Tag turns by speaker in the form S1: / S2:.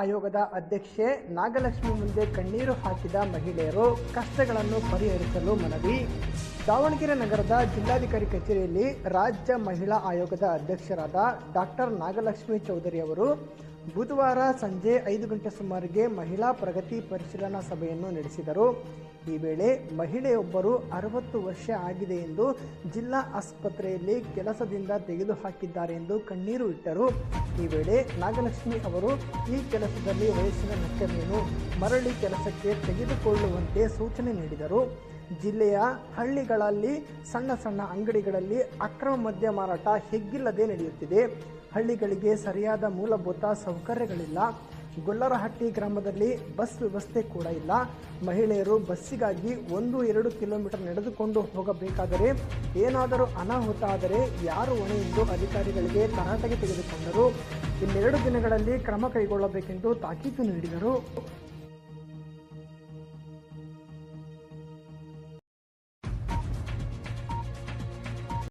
S1: ಆಯೋಗದ ಅಧ್ಯಕ್ಷೆ ನಾಗಲಕ್ಷ್ಮಿ ಮುಂದೆ ಕಣ್ಣೀರು ಹಾಕಿದ ಮಹಿಳೆಯರು ಕಷ್ಟಗಳನ್ನು ಪರಿಹರಿಸಲು ಮನವಿ. ದಾವಣಗೆರೆ ನಗರದ ಜಿಲ್ಲಾಧಿಕಾರಿ ಕಚೇರಿಯಲ್ಲಿ ರಾಜ್ಯ ಮಹಿಳಾ ಆಯೋಗದ ಅಧ್ಯಕ್ಷರಾದ ಡಾಕ್ಟರ್ ನಾಗಲಕ್ಷ್ಮಿ ಚೌಧರಿ ಅವರು ಬುಧವಾರ ಸಂಜೆ ಐದು ಗಂಟೆ ಸುಮಾರಿಗೆ ಮಹಿಳಾ ಪ್ರಗತಿ ಪರಿಶೀಲನಾ ಸಭೆಯನ್ನು ನಡೆಸಿದರು. ಈ ವೇಳೆ ಮಹಿಳೆಯೊಬ್ಬರು ಅರವತ್ತು ವರ್ಷ ಆಗಿದೆ ಎಂದು ಜಿಲ್ಲಾ ಆಸ್ಪತ್ರೆಯಲ್ಲಿ ಕೆಲಸದಿಂದ ತೆಗೆದುಹಾಕಿದ್ದಾರೆ ಎಂದು ಕಣ್ಣೀರು ಇಟ್ಟರು. ಈ ವೇಳೆ ನಾಗಲಕ್ಷ್ಮಿ ಅವರು ಈ ಕೆಲಸದಲ್ಲಿ ವಯಸ್ಸಿನ ಲೆಕ್ಕವೇನು ಮರಳಿ ಕೆಲಸಕ್ಕೆ ತೆಗೆದುಕೊಳ್ಳುವಂತೆ ಸೂಚನೆ ನೀಡಿದರು. ಜಿಲ್ಲೆಯ ಹಳ್ಳಿಗಳಲ್ಲಿ ಸಣ್ಣ ಸಣ್ಣ ಅಂಗಡಿಗಳಲ್ಲಿ ಅಕ್ರಮ ಮದ್ಯ ಮಾರಾಟ ಹೆಗ್ಗಿಲ್ಲದೆ ನಡೆಯುತ್ತಿದೆ. ಹಳ್ಳಿಗಳಿಗೆ ಸರಿಯಾದ ಮೂಲಭೂತ ಸೌಕರ್ಯಗಳಿಲ್ಲ. ಗೊಲ್ಲರಹಟ್ಟಿ ಗ್ರಾಮದಲ್ಲಿ ಬಸ್ ವ್ಯವಸ್ಥೆ ಕೂಡ ಇಲ್ಲ. ಮಹಿಳೆಯರು ಬಸ್ಸಿಗಾಗಿ ಒಂದು, ಎರಡು ಕಿಲೋಮೀಟರ್ ನಡೆದುಕೊಂಡು ಹೋಗಬೇಕಾದರೆ ಏನಾದರೂ ಅನಾಹುತ ಆದರೆ ಯಾರು ಹೊಣೆ ಎಂದು ಅಧಿಕಾರಿಗಳಿಗೆ ತರಾಟೆಗೆ ತೆಗೆದುಕೊಂಡರು. ಇನ್ನೆರಡು ದಿನಗಳಲ್ಲಿ ಕ್ರಮ ಕೈಗೊಳ್ಳಬೇಕೆಂದು ತಾಕೀತು ನೀಡಿದರು.